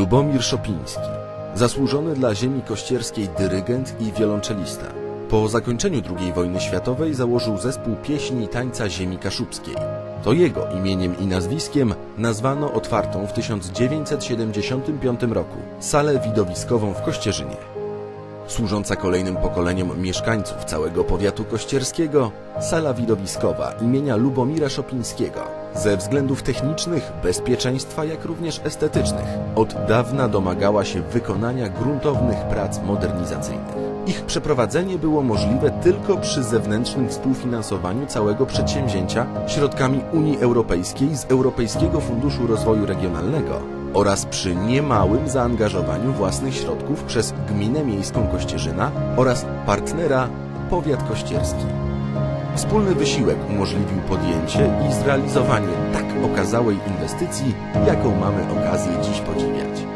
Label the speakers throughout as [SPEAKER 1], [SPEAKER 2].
[SPEAKER 1] Lubomir Szopiński, zasłużony dla ziemi kościerskiej dyrygent i wiolonczelista. Po zakończeniu II wojny światowej założył zespół pieśni i tańca ziemi kaszubskiej. To jego imieniem i nazwiskiem nazwano otwartą w 1975 roku salę widowiskową w Kościerzynie. Służąca kolejnym pokoleniom mieszkańców całego powiatu kościerskiego, sala widowiskowa imienia Lubomira Szopińskiego ze względów technicznych, bezpieczeństwa, jak również estetycznych od dawna domagała się wykonania gruntownych prac modernizacyjnych. Ich przeprowadzenie było możliwe tylko przy zewnętrznym współfinansowaniu całego przedsięwzięcia środkami Unii Europejskiej z Europejskiego Funduszu Rozwoju Regionalnego oraz przy niemałym zaangażowaniu własnych środków przez Gminę Miejską Kościerzyna oraz partnera Powiat Kościerski. Wspólny wysiłek umożliwił podjęcie i zrealizowanie tak okazałej inwestycji, jaką mamy okazję dziś podziwiać.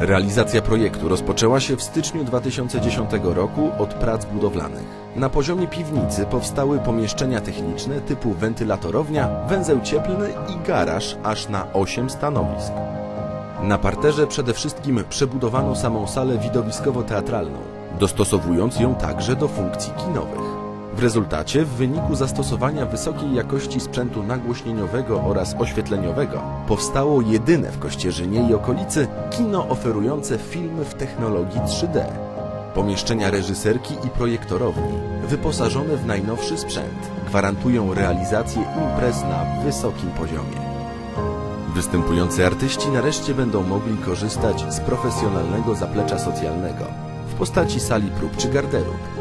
[SPEAKER 1] Realizacja projektu rozpoczęła się w styczniu 2010 roku od prac budowlanych. Na poziomie piwnicy powstały pomieszczenia techniczne typu wentylatorownia, węzeł cieplny i garaż aż na 8 stanowisk. Na parterze przede wszystkim przebudowano samą salę widowiskowo-teatralną, dostosowując ją także do funkcji kinowych. W rezultacie, w wyniku zastosowania wysokiej jakości sprzętu nagłośnieniowego oraz oświetleniowego, powstało jedyne w Kościerzynie i okolicy kino oferujące filmy w technologii 3D. Pomieszczenia reżyserki i projektorowni, wyposażone w najnowszy sprzęt, gwarantują realizację imprez na wysokim poziomie. Występujący artyści nareszcie będą mogli korzystać z profesjonalnego zaplecza socjalnego w postaci sali prób czy garderób.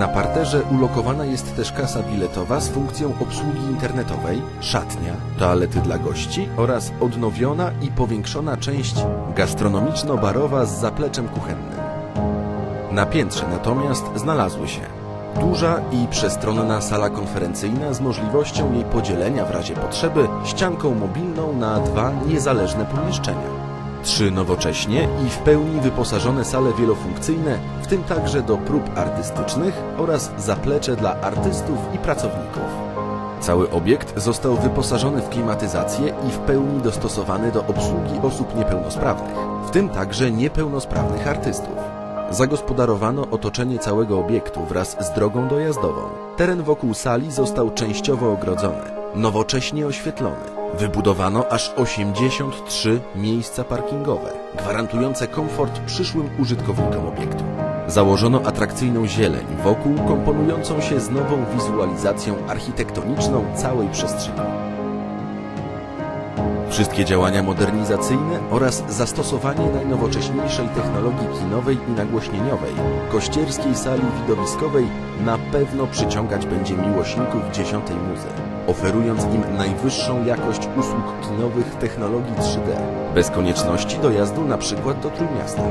[SPEAKER 1] Na parterze ulokowana jest też kasa biletowa z funkcją obsługi internetowej, szatnia, toalety dla gości oraz odnowiona i powiększona część gastronomiczno-barowa z zapleczem kuchennym. Na piętrze natomiast znalazły się duża i przestronna sala konferencyjna z możliwością jej podzielenia w razie potrzeby ścianką mobilną na dwa niezależne pomieszczenia. Trzy nowocześnie i w pełni wyposażone sale wielofunkcyjne, w tym także do prób artystycznych oraz zaplecze dla artystów i pracowników. Cały obiekt został wyposażony w klimatyzację i w pełni dostosowany do obsługi osób niepełnosprawnych, w tym także niepełnosprawnych artystów. Zagospodarowano otoczenie całego obiektu wraz z drogą dojazdową. Teren wokół sali został częściowo ogrodzony, nowocześnie oświetlony. Wybudowano aż 83 miejsca parkingowe, gwarantujące komfort przyszłym użytkownikom obiektu. Założono atrakcyjną zieleń wokół, komponującą się z nową wizualizacją architektoniczną całej przestrzeni. Wszystkie działania modernizacyjne oraz zastosowanie najnowocześniejszej technologii kinowej i nagłośnieniowej kościerskiej sali widowiskowej na pewno przyciągać będzie miłośników dziesiątej muzy, oferując im najwyższą jakość usług kinowych technologii 3D, bez konieczności dojazdu na przykład do Trójmiasta.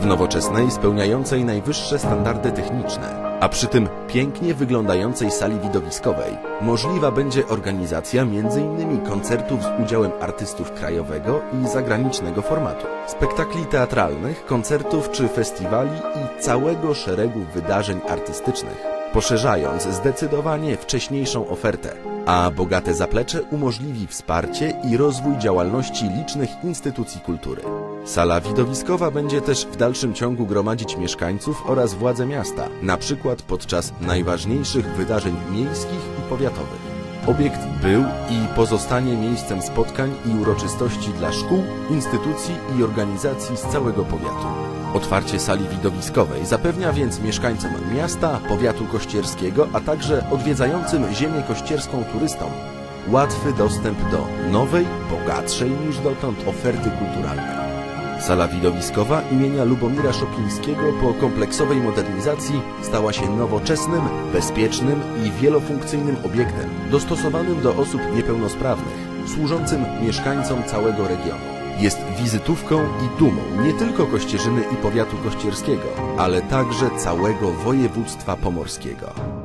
[SPEAKER 1] W nowoczesnej, spełniającej najwyższe standardy techniczne, a przy tym pięknie wyglądającej sali widowiskowej możliwa będzie organizacja m.in. koncertów z udziałem artystów krajowego i zagranicznego formatu, spektakli teatralnych, koncertów czy festiwali i całego szeregu wydarzeń artystycznych, poszerzając zdecydowanie wcześniejszą ofertę, a bogate zaplecze umożliwi wsparcie i rozwój działalności licznych instytucji kultury. Sala widowiskowa będzie też w dalszym ciągu gromadzić mieszkańców oraz władze miasta, na przykład podczas najważniejszych wydarzeń miejskich i powiatowych. Obiekt był i pozostanie miejscem spotkań i uroczystości dla szkół, instytucji i organizacji z całego powiatu. Otwarcie sali widowiskowej zapewnia więc mieszkańcom miasta, powiatu kościerskiego, a także odwiedzającym ziemię kościerską turystom łatwy dostęp do nowej, bogatszej niż dotąd oferty kulturalnej. Sala widowiskowa imienia Lubomira Szopińskiego po kompleksowej modernizacji stała się nowoczesnym, bezpiecznym i wielofunkcyjnym obiektem dostosowanym do osób niepełnosprawnych, służącym mieszkańcom całego regionu. Jest wizytówką i dumą nie tylko Kościerzyny i powiatu kościerskiego, ale także całego województwa pomorskiego.